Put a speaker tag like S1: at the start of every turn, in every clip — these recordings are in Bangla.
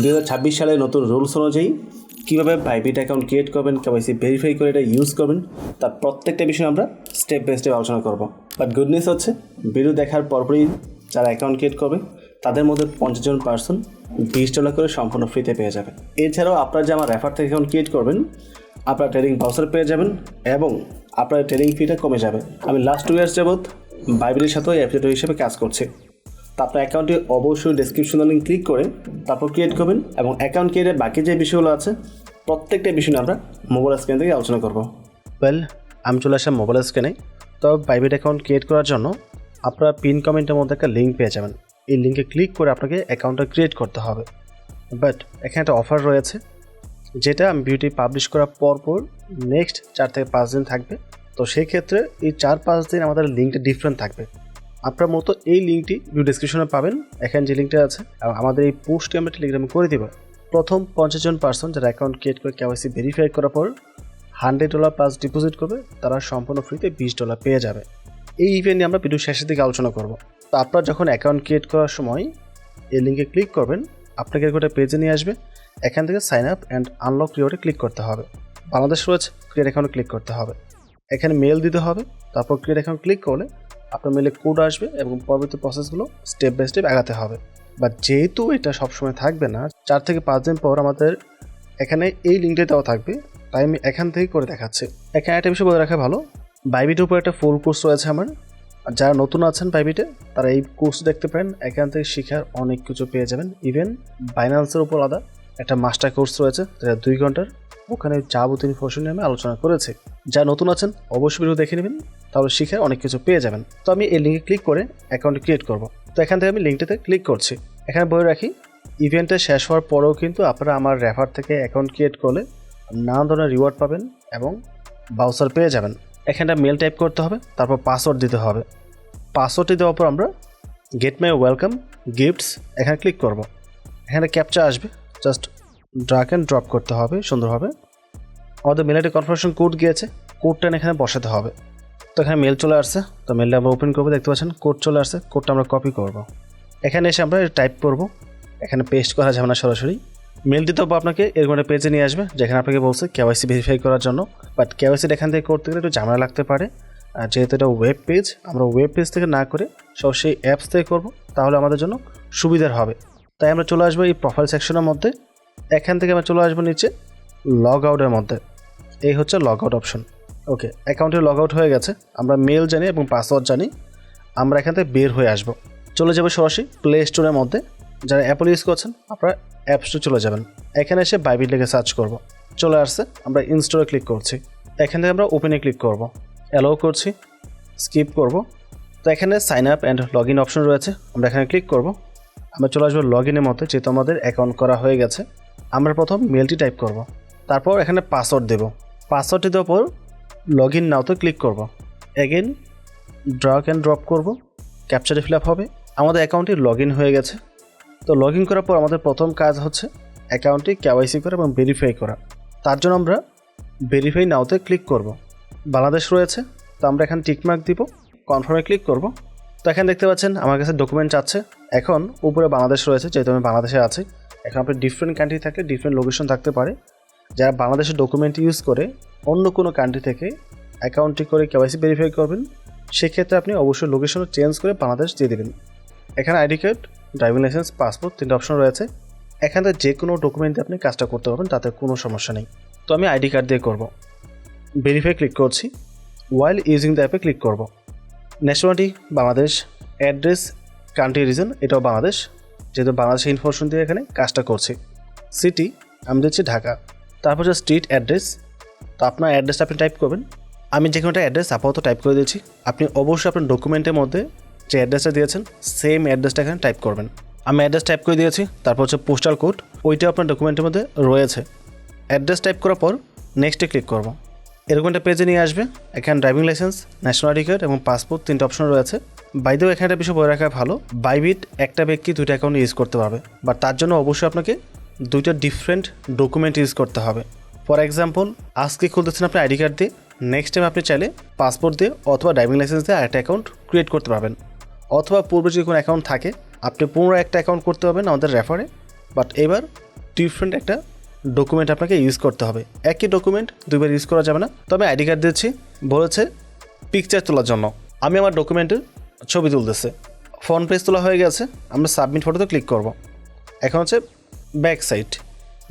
S1: দু হাজার ছাব্বিশ সালে নতুন রুলস অনুযায়ী কীভাবে বাইবিট অ্যাকাউন্ট ক্রিয়েট করবেন, কেওয়াইসি ভেরিফাই করে এটা ইউজ করবেন, তার প্রত্যেকটা বিষয় আমরা স্টেপ বাই স্টেপ আলোচনা করব। বাট গুড নিউজ হচ্ছে, ভিডিও দেখার পরপরই যারা অ্যাকাউন্ট ক্রিয়েট করবে, তাদের মধ্যে পঞ্চাশ জন পার্সন বিশ ডলার করে সম্পূর্ণ ফ্রিতে পেয়ে যাবে এছাড়াও আপনারা যে আমার রেফার থেকে অ্যাকাউন্ট ক্রিয়েট করবেন, আপনারা ট্রেডিং বাউসার পেয়ে যাবেন এবং আপনার ট্রেডিং ফিটা কমে যাবে। আমি লাস্ট টু ইয়ার্স যাবৎ বাইবেলের সাথেও অ্যাপ্লিকেটর হিসেবে কাজ করছি। তো আপনার অ্যাকাউন্টে অবশ্যই ডেসক্রিপশনে লিঙ্ক ক্লিক করে তারপর ক্রিয়েট করবেন এবং অ্যাকাউন্ট ক্রিয়েটের বাকি যে বিষয়গুলো আছে, প্রত্যেকটা বিষয় আমরা মোবাইল স্ক্রিন থেকে আলোচনা করব। ওয়েল আমি চলে আসলাম মোবাইল স্ক্রিনে তো প্রাইভেট অ্যাকাউন্ট ক্রিয়েট করার জন্য আপনারা পিন কমেন্টের মধ্যে একটা লিঙ্ক পেয়ে যাবেন। এই লিঙ্কে ক্লিক করে আপনাকে অ্যাকাউন্টটা ক্রিয়েট করতে হবে। বাট এখানে একটা অফার রয়েছে, যেটা আমি ভিডিওটি পাবলিশ করার পর পর নেক্সট চার থেকে পাঁচ দিন থাকবে। তো সেই ক্ষেত্রে এই চার পাঁচ দিন আমাদের লিঙ্কটা ডিফারেন্ট থাকবে। আপনার মতো এই লিঙ্কটি ডিসক্রিপশনে পাবেন, এখানে যে লিঙ্কটা আছে আমাদের এই পোস্টটি আমরা টেলিগ্রামে করে দেবো। প্রথম পঞ্চাশ জন পার্সন যারা অ্যাকাউন্ট ক্রিয়েট করে কেওয়াইসি ভেরিফাই করার পর হান্ড্রেড ডলার প্লাস ডিপোজিট করবে, তারা সম্পূর্ণ ফ্রিতে বিশ ডলার পেয়ে যাবে। এই ইভেন্ট নিয়ে আমরা ভিডিও শেষের দিকে আলোচনা করব। তো আপনারা যখন অ্যাকাউন্ট ক্রিয়েট করার সময় এই লিঙ্কে ক্লিক করবেন, আপনাকে একটা পেজে নিয়ে আসবে। এখান থেকে সাইন আপ অ্যান্ড আনলক রিওয়ার্ডে ক্লিক করতে হবে। বাংলাদেশ রয়েছে ক্রিয়েট অ্যাকাউন্ট ক্লিক করতে হবে। এখানে মেল দিতে হবে, তারপর ক্রিয়েট অ্যাকাউন্ট ক্লিক করলে আপনার মেলে কোড আসবে এবং পরবর্তী প্রসেসগুলো স্টেপ বাই স্টেপ আগাতে হবে। বাট যেহেতু এটা সবসময় থাকবে না, চার থেকে পাঁচ দিন পর আমাদের এখানে এই লিঙ্কটা দেওয়া থাকবে, তাই আমি এখান থেকে করে দেখাচ্ছি। এখানে একটা বিষয় বলে রাখা ভালো বাইবিটের উপর একটা ফুল কোর্স রয়েছে আমার। আর যারা নতুন আছেন বাইবিটে তারা এই কোর্স দেখতে পারেন, এখান থেকে শেখার অনেক কিছু পেয়ে যাবেন। ইভেন বাইন্যান্সের উপর আলাদা একটা মাস্টার কোর্স রয়েছে, যেটা দুই ঘণ্টার। ওখানে যাবতীয় ইনফরমেশন নিয়ে আমি আলোচনা করেছি। যা নতুন আছেন, অবশ্যই ভিডিও দেখে নেবেন, তাহলে শিখে অনেক কিছু পেয়ে যাবেন। তো আমি এই লিঙ্কে ক্লিক করে অ্যাকাউন্ট ক্রিয়েট করব। তো এখান থেকে আমি লিঙ্কটাতে ক্লিক করছি। এখানে বলে রাখি ইভেন্টটা শেষ হওয়ার পরেও কিন্তু আপনারা আমার রেফার থেকে অ্যাকাউন্ট ক্রিয়েট করলে নানা ধরনের রিওয়ার্ড পাবেন এবং বাউসার পেয়ে যাবেন। এখানটা মেল টাইপ করতে হবে, তারপর পাসওয়ার্ড দিতে হবে। পাসওয়ার্ডটি দেওয়ার পর আমরা গেট মাই ওয়েলকাম গিফটস এখানে ক্লিক করব। এখানে ক্যাপচা আসবে জাস্ট ড্রাগ অ্যান্ড ড্রপ করতে হবে সুন্দরভাবে। আমাদের মেলে একটা কনফার্মেশন কোড গিয়েছে কোডটা এখানে বসাতে হবে। তো এখানে মেল চলে আসছে, তো মেলটা আমরা ওপেন করব, দেখতে পাচ্ছেন কোড চলে আসছে কোডটা আমরা কপি করব। এখানে এসে আমরা টাইপ করব, এখানে পেস্ট করা যাবে না সরাসরি। মেল দিতে হবে আপনাকে, এরকম একটা পেজে নিয়ে আসবে, যেখানে আপনাকে বলছে কেওয়াইসি ভেরিফাই করার জন্য। বাট কেওয়াইসিটা এখান থেকে করতে গেলে একটু ঝামেলা লাগতে পারে। আর যেহেতু এটা ওয়েব পেজ আমরা ওয়েব পেজ থেকে না করে সব সেই অ্যাপস থেকে করব, তাহলে আমাদের জন্য সুবিধার হবে। তাই আমরা চলে আসব এই প্রোফাইল সেকশনের মধ্যে। এখান থেকে আমরা চলে আসব নিচে লগ আউটের মধ্যে। এই হচ্ছে লগ আউট অপশন ওকে অ্যাকাউন্টে লগ আউট হয়ে গেছে। আমরা মেল জানি এবং পাসওয়ার্ড জানি। আমরা এখান থেকে বের হয়ে আসব। চলে যাব সরাসরি প্লে স্টোরের মধ্যে। যারা অ্যাপল ইউজ করছেন, আপনারা অ্যাপ স্টোর চলে যাবেন। এখানে এসে বাইবিট লিখে সার্চ করব। চলে আসছে। আমরা ইনস্টলে ক্লিক করছি। এখান থেকে আমরা ওপেনে ক্লিক করব। অ্যালাউ করছি। স্কিপ করব। তো এখানে sign up and log in option রয়েছে। আমরা এখানে ক্লিক করব। আমরা চলে আসব লগ ইনের মধ্যে। যেহেতু আমাদের অ্যাকাউন্ট করা হয়ে গেছে। আমরা প্রথম মেলটি টাইপ করব। তারপর এখানে পাসওয়ার্ড দেব। পাসওয়ার্ডটি দেওয়ার পর লগ ইন নাওতে ক্লিক করব। এগেন ড্রাগ অ্যান্ড ড্রপ করব। ক্যাপচারে ফিল আপ হবে। আমাদের অ্যাকাউন্টটি লগ ইন হয়ে গেছে। তো লগ ইন করার পর আমাদের প্রথম কাজ হচ্ছে অ্যাকাউন্টটি কেওয়াইসি করা এবং ভেরিফাই করা। তার জন্য আমরা ভেরিফাই নাওতে ক্লিক করব। বাংলাদেশ রয়েছে। তো আমরা এখানে টিকমার্ক দিব। কনফার্মে ক্লিক করব। তো এখানে দেখতে পাচ্ছেন, আমার কাছে ডকুমেন্ট চাচ্ছে এখন উপরে বাংলাদেশ রয়েছে, যেহেতু আমি বাংলাদেশে আছি। এখন আপনি ডিফারেন্ট কান্ট্রি থাকলে ডিফারেন্ট লোকেশন থাকতে পারে। যারা বাংলাদেশের ডকুমেন্ট ইউজ করে, অন্য কোনো কান্ট্রি থেকে অ্যাকাউন্টটি করে কেওয়াইসি ভেরিফাই করবেন, সেক্ষেত্রে আপনি অবশ্যই লোকেশন চেঞ্জ করে বাংলাদেশ দিয়ে দেবেন। এখানে ID card driving license passport তিনটা অপশন রয়েছে। এখানে যে কোনো ডকুমেন্ট আপনি কাজটা করতে পারবেন, তাতে কোনো সমস্যা নেই। তো আমি আইডি কার্ড দিয়ে করব। ভেরিফাই ক্লিক করছি। ওয়াইল ইউজিং দ্য অ্যাপে ক্লিক করব। Nationality Bangladesh address country region এটাও বাংলাদেশ। যেহেতু বাংলাদেশের ইনফরমেশন দিয়ে এখানে কাজটা করছি। সিটি আমি দিচ্ছি ঢাকা। তারপর যে স্ট্রিট অ্যাড্রেস তো আপনার অ্যাড্রেসটা আপনি টাইপ করবেন। আমি যে কোনো একটা অ্যাড্রেস আপাতত টাইপ করে দিয়েছি। আপনি অবশ্যই আপনার ডকুমেন্টের মধ্যে যে অ্যাড্রেসটা দিয়েছেন সেম অ্যাড্রেসটা এখানে টাইপ করবেন। আমি অ্যাড্রেস টাইপ করে দিয়েছি, তারপর হচ্ছে পোস্টাল কোড ওইটাও আপনার ডকুমেন্টের মধ্যে রয়েছে। অ্যাড্রেস টাইপ করার পর নেক্সটে ক্লিক করব। এরকম একটা পেজে নিয়ে আসবে, এখানে driving license national ID card এবং পাসপোর্ট তিনটা অপশন রয়েছে। বাইদেও এখানে একটা বিষয় বলে রাখা ভালো বাইবিট একটা ব্যক্তি দুইটা অ্যাকাউন্ট ইউজ করতে পারবে বাট তার জন্য অবশ্যই আপনাকে দুইটা ডিফারেন্ট ডকুমেন্ট ইউজ করতে হবে। ফর এক্সাম্পল আজকে খুলতেছেন আপনি আইডি কার্ড দিয়ে নেক্সট টাইম আপনি চাইলে পাসপোর্ট দিয়ে অথবা ড্রাইভিং লাইসেন্স দিয়ে আরেকটা অ্যাকাউন্ট ক্রিয়েট করতে পারবেন। অথবা পূর্বে যদি কোনো অ্যাকাউন্ট থাকে, আপনি পুনরায় একটা অ্যাকাউন্ট করতে পারবেন আমাদের রেফারে বাট এবার ডিফারেন্ট একটা ডকুমেন্ট আপনাকে ইউজ করতে হবে। একই ডকুমেন্ট দুইবার ইউজ করা যাবে না। তো আমি আইডি কার্ড দিচ্ছি বলেছে পিকচার তোলার জন্য। আমি আমার ডকুমেন্টের ছবি তুলতেছে। ফ্রন্ট পেজ তোলা হয়ে গেছে, আমরা সাবমিট ফটোতে ক্লিক করব। এখন হচ্ছে ব্যাক সাইড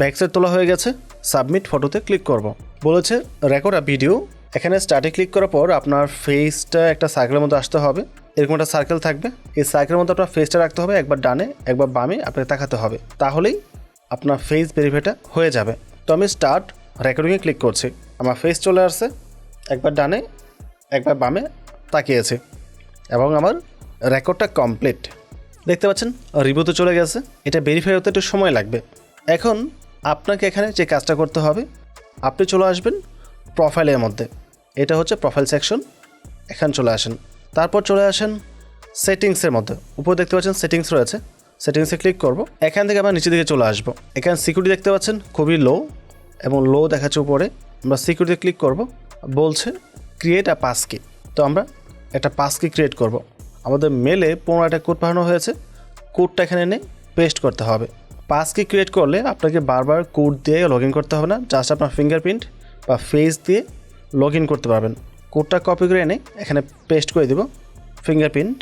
S1: ব্যাক সাইড তোলা হয়ে গেছে সাবমিট ফটোতে ক্লিক করব। বলেছে রেকর্ড আ ভিডিও এখানে স্টার্টে ক্লিক করার পর আপনার ফেসটা একটা সার্কেলের মধ্যে আসতে হবে। এরকম একটা সার্কেল থাকবে। এই সার্কেলের মধ্যে আপনার ফেসটা রাখতে হবে, একবার ডানে, একবার বামে আপনাকে তাকাতে হবে। তাহলেই আপনার ফেস ভেরিফাইটা হয়ে যাবে। তো আমি স্টার্ট রেকর্ডিংয়ে ক্লিক করছি। আমার ফেস চলে আসছে, একবার ডানে, একবার বামে তাকিয়েছে। এবং আমার রেকর্ডটা কমপ্লিট দেখতে পাচ্ছেন রিভিউতে চলে গেছে। এটা ভেরিফাই হতে একটু সময় লাগবে। এখন আপনাকে এখানে যে কাজটা করতে হবে, আপনি চলে আসবেন প্রোফাইলের মধ্যে। এটা হচ্ছে প্রোফাইল সেকশন এখানে চলে আসেন। তারপর চলে আসেন সেটিংসের মধ্যে। উপরে দেখতে পাচ্ছেন সেটিংস রয়েছে। সেটিংসে ক্লিক করব। এখান থেকে আমরা নিচের দিকে চলে আসব। এখানে সিকিউরিটি দেখতে পাচ্ছেন, খুবই লো এবং লো দেখাচ্ছে উপরে। আমরা সিকিউরিটি ক্লিক করব। বলছে ক্রিয়েট আ পাসকি তো আমরা একটা পাসকি ক্রিয়েট করব। আমাদের মেলে পনেরো একটা কোড পাঠানো হয়েছে। কোডটা এখানে এনে পেস্ট করতে হবে। পাসকি ক্রিয়েট করলে আপনাকে বারবার কোড দিয়ে লগ করতে হবে না। জাস্ট আপনার ফিঙ্গারপ্রিন্ট বা ফেস দিয়ে লগ করতে পারবেন। কোডটা কপি করে এনে এখানে পেস্ট করে দিব। ফিঙ্গারপ্রিন্ট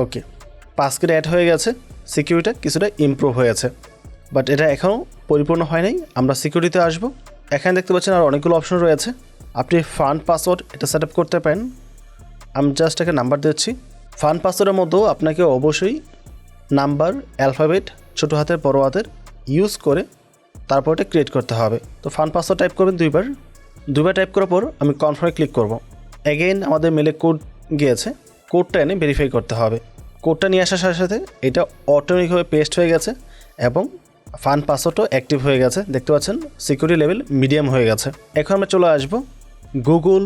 S1: ওকে পাসকিট অ্যাড হয়ে গেছে। সিকিউরিটিটা কিছুটা ইমপ্রুভ হয়েছে। বাট এটা এখনও পরিপূর্ণ হয় নাই আমরা সিকিউরিটিতে আসব। এখানে দেখতে পাচ্ছেন আর অনেকগুলো অপশন রয়েছে। আপনি ফান্ড পাসওয়ার্ড এটা সেট করতে পারেন। আমি জাস্ট একটা নাম্বার দিচ্ছি। ফান্ড পাসওয়ার্ডের মধ্যেও আপনাকে অবশ্যই নাম্বার অ্যালফাবেট ছোটো হাতের, বড় হাতের ইউজ করে তারপর এটা ক্রিয়েট করতে হবে। তো ফান্ড পাসওয়ার্ড টাইপ করবেন দুইবার। দুইবার টাইপ করার পর আমি কনফার্মে ক্লিক করব। এগেইন আমাদের মেলে কোড গিয়েছে। কোডটা এনে ভেরিফাই করতে হবে। কোডটা নিয়ে আসার সাথে সাথে এটা অটোমেটিকভাবে পেস্ট হয়ে গেছে এবং ফান্ড পাসওয়ার্ডও অ্যাক্টিভ হয়ে গেছে। দেখতে পাচ্ছেন সিকিউরিটি লেভেল মিডিয়াম হয়ে গেছে। এখন আমরা চলে আসব গুগল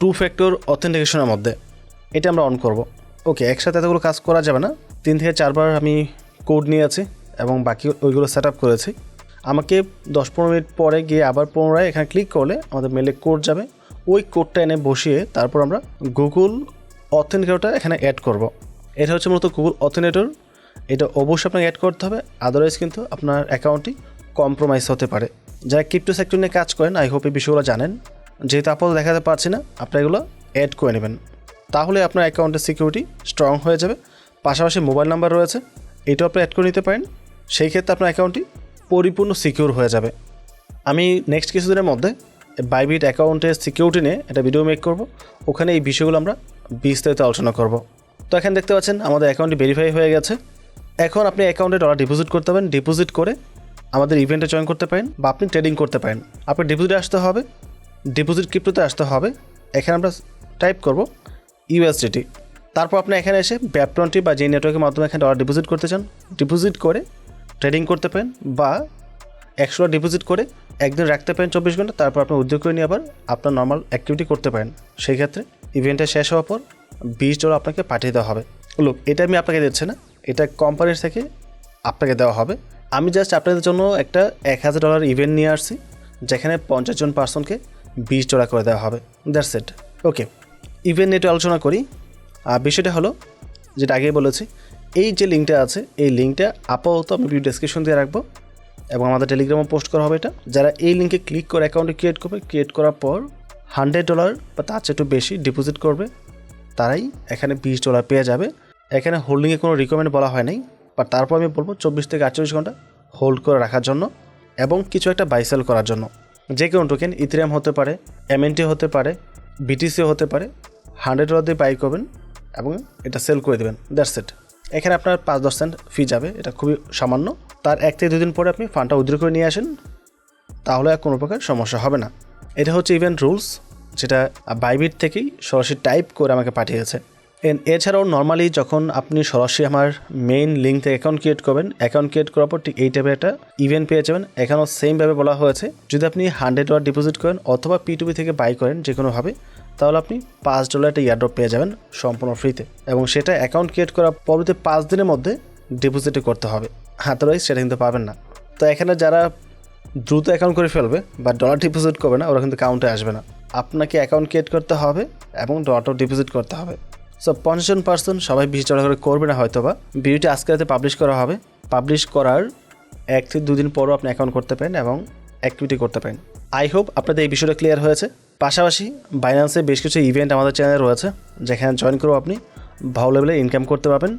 S1: টু ফ্যাক্টর অথেন্টিকেশনের মধ্যে। এটা আমরা অন করব। ওকে একসাথে এতগুলো কাজ করা যাবে না। তিন থেকে চারবার আমি কোড নিয়ে আছি এবং বাকি ওইগুলো সেট আপ করেছি। আমাকে দশ পনেরো মিনিট পরে গিয়ে আবার পুনরায় এখানে ক্লিক করলে আমাদের মেলে কোড যাবে। ওই কোডটা এনে বসিয়ে তারপর আমরা গুগল অথেন্টিকেটরটা এখানে অ্যাড করব। এটা হচ্ছে মূলত গুগল অথেন্টিকেটর এটা অবশ্যই আপনাকে অ্যাড করতে হবে। আদারওয়াইজ কিন্তু আপনার অ্যাকাউন্টটি কম্প্রোমাইজ হতে পারে। যারা ক্রিপ্টো সেক্টর নিয়ে কাজ করেন আই হোপ এই বিষয়গুলো জানেন। যেহেতু আপাতত দেখাতে পারছি না, আপনারা এগুলো অ্যাড করে নেবেন। তাহলে আপনার অ্যাকাউন্টের সিকিউরিটি স্ট্রং হয়ে যাবে। পাশাপাশি মোবাইল নাম্বার রয়েছে। এটাও আপনি অ্যাড করে নিতে পারেন। সেই ক্ষেত্রে আপনার অ্যাকাউন্টটি পরিপূর্ণ সিকিউর হয়ে যাবে। আমি নেক্সট কিছুদিনের মধ্যে বাইবিট অ্যাকাউন্টের সিকিউরিটি নিয়ে একটা ভিডিও মেক করব। ওখানে এই বিষয়গুলো আমরা বিস্তারিত আলোচনা করব। তো এখানে দেখতে পাচ্ছেন আমাদের অ্যাকাউন্টটি ভেরিফাই হয়ে গেছে। এখন আপনি অ্যাকাউন্টে ডলার ডিপোজিট করতে পারেন। ডিপোজিট করে আমাদের ইভেন্টে জয়েন করতে পারেন বা আপনি ট্রেডিং করতে পারেন। আপনি ডিপোজিটে আসতে হবে। ডিপোজিট ক্রিপ্টোতে আসতে হবে। এখানে আমরা টাইপ করব ইউএসডিটি তারপর আপনি এখানে এসে ব্যাপটনটি বা যে নেটওয়ার্কের মাধ্যমে এখানে ডলার ডিপোজিট করতে চান ডিপোজিট করে ট্রেডিং করতে পারেন বা একশো ডলার ডিপোজিট করে একদিন রাখতে পারেন চব্বিশ ঘণ্টা। তারপর আপনি উদ্যোগ করে নিয়ে আবার আপনার নর্মাল অ্যাক্টিভিটি করতে পারেন। সেই ক্ষেত্রে ইভেন্টটা শেষ হওয়ার পর বিশ ডলার আপনাকে পাঠিয়ে দেওয়া হবে। লোক এটা আমি আপনাকে দিচ্ছি না। এটা কোম্পানির থেকে আপনাকে দেওয়া হবে। আমি জাস্ট আপনাদের জন্য একটা এক হাজার ডলার ইভেন্ট নিয়ে আসছি, যেখানে পঞ্চাশ জন পার্সনকে বিশ ডলার করে দেওয়া হবে। দ্যাটস ইট ওকে ইভেন্ট নিয়ে একটু আলোচনা করি। আর বিষয়টা হলো, যেটা আগেই বলেছি, এই যে লিঙ্কটা আছে, এই লিঙ্কটা আপাতত আমি ভিডিও ডেসক্রিপশন দিয়ে রাখব এবং আমাদের টেলিগ্রামে পোস্ট করা হবে এটা। যারা এই লিঙ্কে ক্লিক করে অ্যাকাউন্টে ক্রিয়েট করবে ক্রিয়েট করার পর হান্ড্রেড ডলার বা তার চেয়ে একটু বেশি ডিপোজিট করবে। তারাই এখানে বিশ ডলার পেয়ে যাবে। এখানে হোল্ডিংয়ে কোনো রিকমেন্ড বলা হয় নাই বাট তারপর আমি বলব চব্বিশ থেকে আটচল্লিশ ঘণ্টা হোল্ড করে রাখার জন্য এবং কিছু একটা বাইসেল করার জন্য। যে কোনো টোকেন ইথিরিয়াম হতে পারে এমএনটি হতে পারে বিটিসি হতে পারে হান্ড্রেড ডলার দিয়ে বাই করবেন এবং এটা সেল করে দেবেন। দ্যাটস ইট এখানে আপনার পাঁচ দশ সেন্ট ফি যাবে, এটা খুবই সামান্য। তার এক থেকে দুদিন পরে আপনি ফান্ডটা উইথড্র করে নিয়ে আসেন, তাহলে আর কোনো প্রকার সমস্যা হবে না। এটা হচ্ছে ইভেন্ট রুলস যেটা বাইবিট থেকেই সরাসরি টাইপ করে আমাকে পাঠিয়েছে। এছাড়াও নর্মালি যখন আপনি সরাসরি আমার মেইন লিঙ্ক থেকে অ্যাকাউন্ট ক্রিয়েট করবেন অ্যাকাউন্ট ক্রিয়েট করার পর ঠিক এই টাইপের একটা ইভেন্ট পেয়ে যাবেন। এখানেও সেমভাবে বলা হয়েছে, যদি আপনি হান্ড্রেড ডলার ডিপোজিট করেন অথবা পি টুবি থেকে বাই করেন যে কোনোভাবে তাহলে আপনি পাঁচ ডলার একটা ইয়ারড্রপ পেয়ে যাবেন সম্পূর্ণ ফ্রিতে এবং সেটা অ্যাকাউন্ট ক্রিয়েট করার পরবর্তী পাঁচ দিনের মধ্যে ডিপোজিটে করতে হবে। আদারওয়াইজ সেটা কিন্তু পাবেন না। তো এখানে যারা দ্রুত অ্যাকাউন্ট করে ফেলবে বা ডলার ডিপোজিট করবে না, ওরা কিন্তু কাউন্টে আসবে না। আপনাকে অ্যাকাউন্ট ক্রিয়েট করতে হবে এবং ডলারটাও ডিপোজিট করতে হবে। সো পঞ্চাশ জন পার্সন সবাই বিশ ডলার করে করবে না হয়তো বা ভিডিওটি আজকে রাতে পাবলিশ করা হবে। পাবলিশ করার এক থেকে দুদিন পরও আপনি অ্যাকাউন্ট করতে পারেন এবং অ্যাক্টিভিটি করতে পারেন। আই হোপ আপনাদের এই বিষয়টা ক্লিয়ার হয়েছে। পাশাপাশি বাইন্যান্সে বেশ কিছু ইভেন্ট আমাদের চ্যানেলে রয়েছে, যেখানে জয়েন করেও আপনি ভালো লেভেলে ইনকাম করতে পারবেন।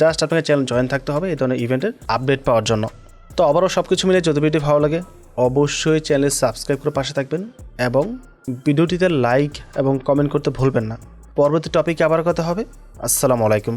S1: জাস্ট আপনাকে চ্যানেল জয়েন থাকতে হবে এই ধরনের ইভেন্টের আপডেট পাওয়ার জন্য। তো আবারও সব কিছু মিলে যদি ভিডিও ভালো লাগে, অবশ্যই চ্যানেল সাবস্ক্রাইব করে পাশে থাকবেন এবং ভিডিওটিতে লাইক এবং কমেন্ট করতে ভুলবেন না। পরবর্তী টপিকে আবার কথা হবে। আসসালামু আলাইকুম।